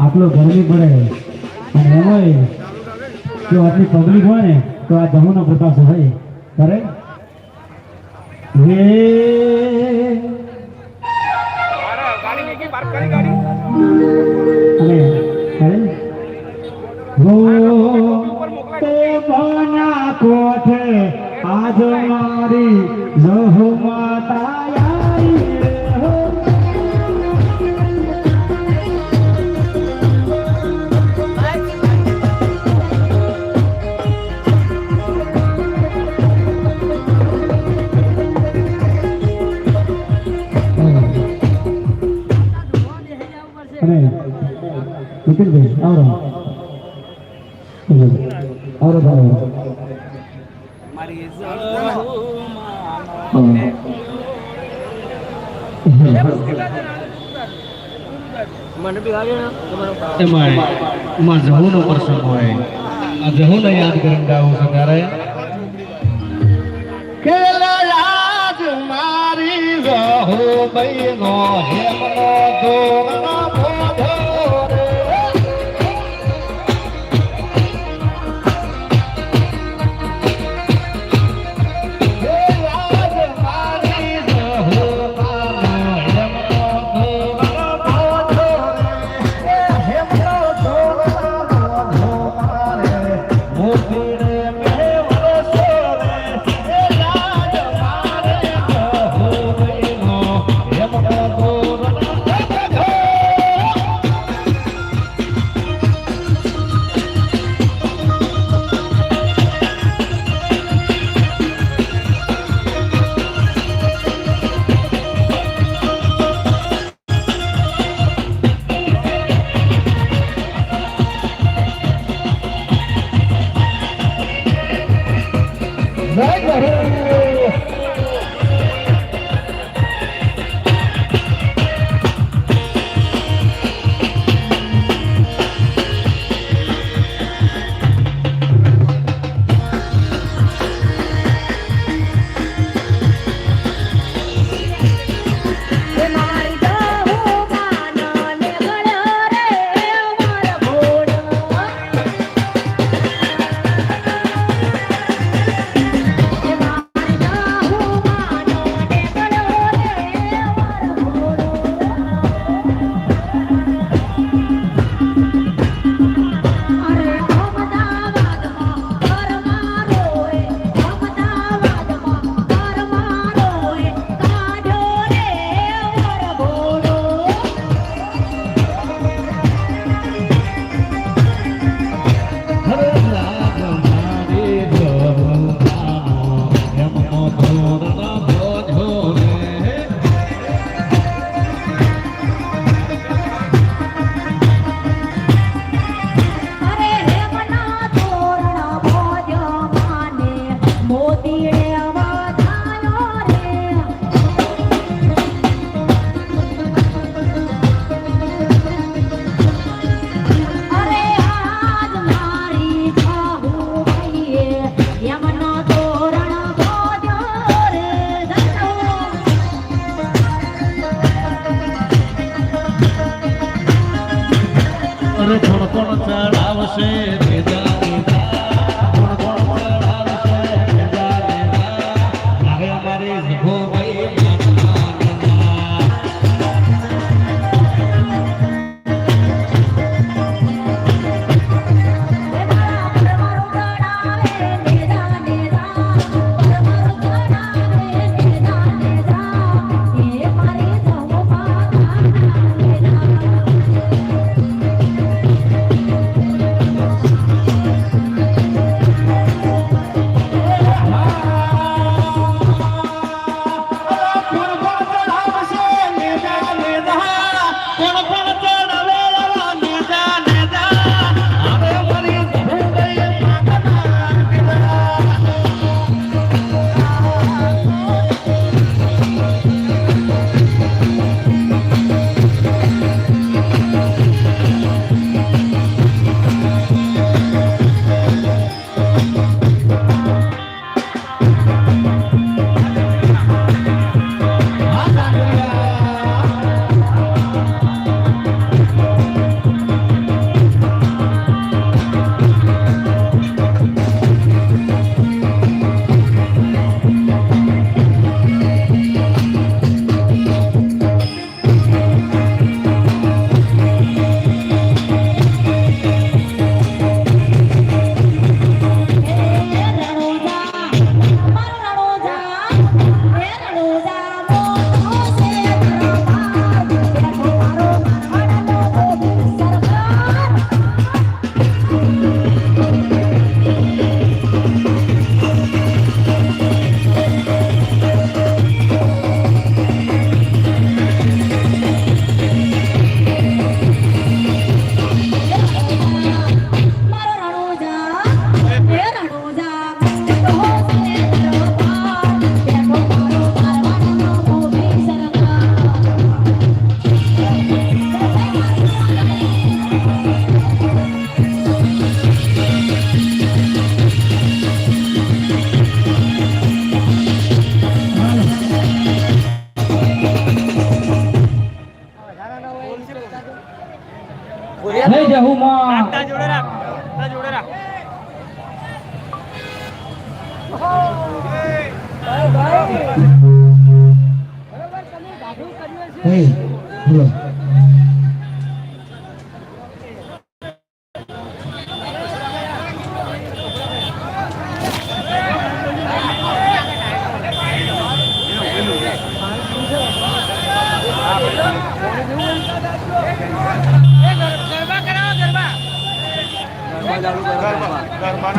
આટલો ગરમી પડે. અને એમાંય જો આટલી પબ્લિક હોય ને, તો આ જમુનો પ્રકાશ હોય. કરે કોઠે આજ મારી જહુ માતા એમાં જહુનો પ્રસંગ હોય આ જહુને યાદ કરીને ગાવું છે ત્યારે કેલા મારી રહો બૈનો દોગનો Vai, Guarani! બોલો.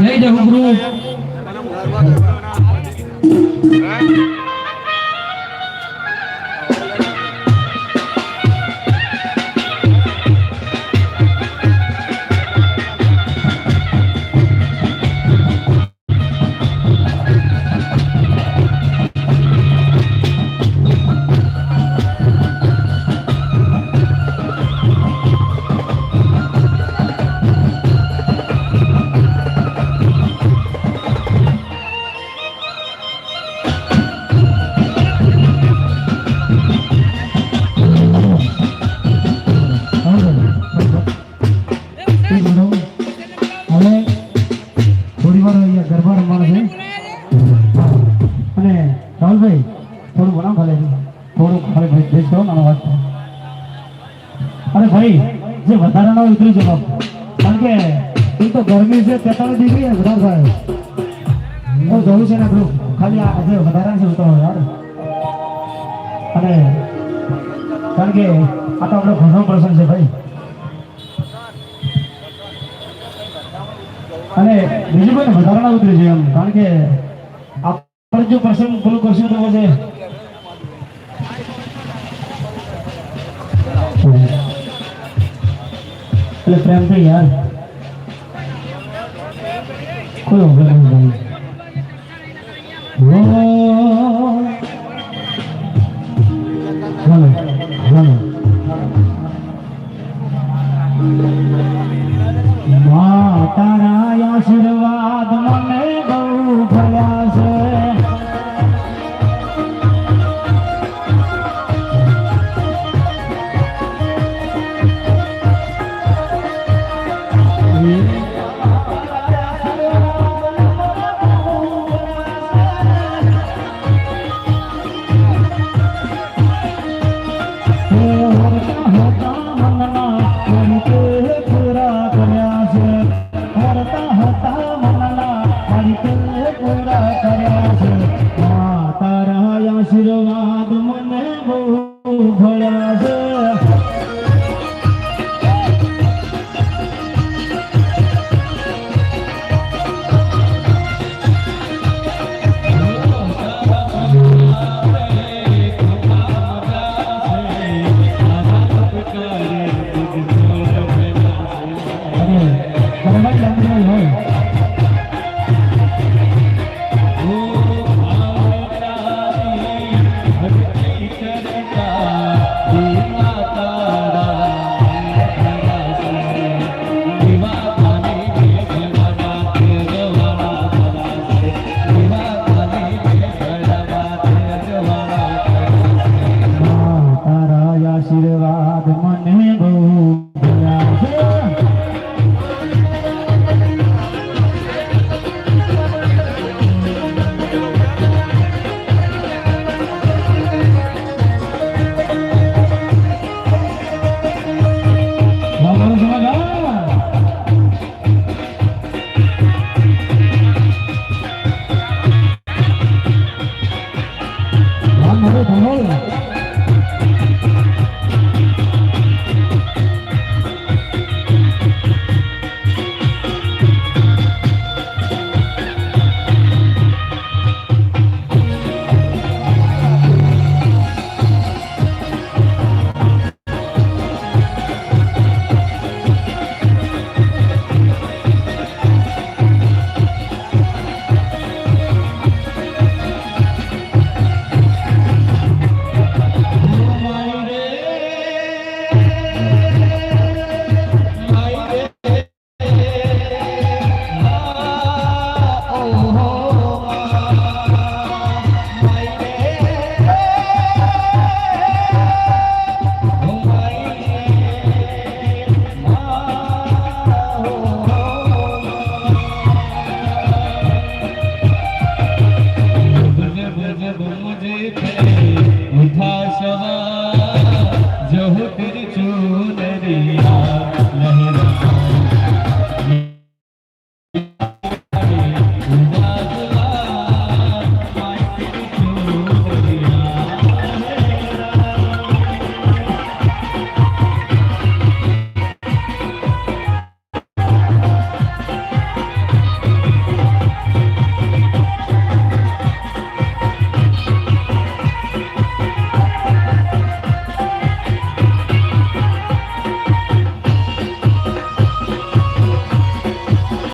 લઈ જાઉં ગ્રુપ અરે ભાઈ, જે વધારાનો ઉતરી જવા કારણ કે, એ તો ગરમી છે, તેતાળીસ ડિગ્રી છે વધારે થાય હું જોયું છે ને ગ્રુપ ખાલી આ જે વધારા છે ઉતરવાનું યાર અને કારણ કે, આ તો આપણો ઘણો પ્રસંગ છે, ભાઈ. અને બીજું કોઈ વધારાના ઉતરી છે એમ. કારણ કે, આપણે જો પ્રસંગ પૂરું કરશું તો પછી એટલે પ્રેમથી યાર. કોઈ વગર નહીં